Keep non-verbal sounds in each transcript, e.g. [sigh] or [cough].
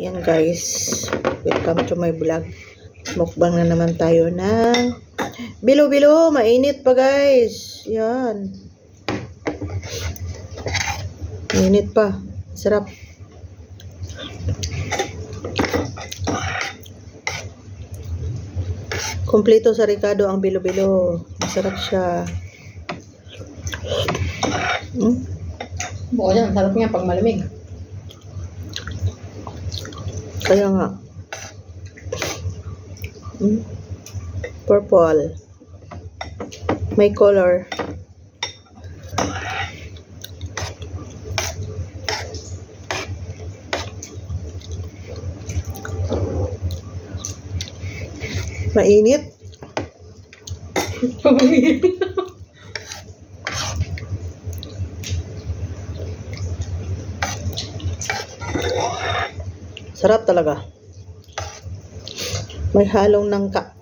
Yan guys, welcome to my vlog. Mukbang na naman tayo ng bilo-bilo, mainit pa guys. Yan. Mainit pa. Sarap. Kompleto sa Ricardo ang bilo-bilo. Masarap siya. Hmm? Dyan, ang sarap niya pag malamig. Kaya nga. Hmm? Purple. May color. Mainit. [laughs] Sarap talaga. May halong nangka.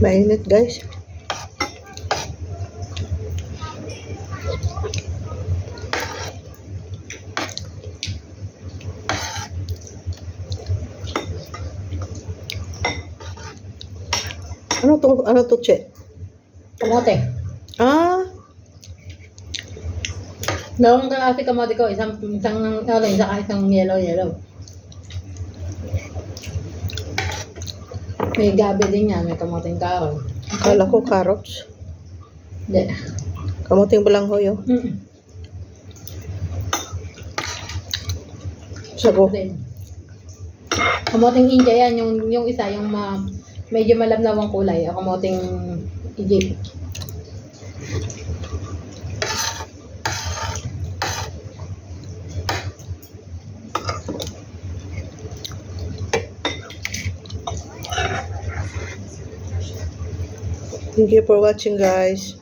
Mainit guys. Ano to? Ano to, Che? Kamote. Ah, Dalawang kalahati kamote ko, isang, isang orange, saka isang yellow, yellow. May gabi din yan, may kamoteng kahoy. akala ko carrots. Hindi. Kamuting balanghoy, oh. Mm. Sago. Din. Kamoteng India yan, yung, yung isa, yung ma, medyo malabnawang kulay, o kamoteng Egypt. Thank you for watching, guys.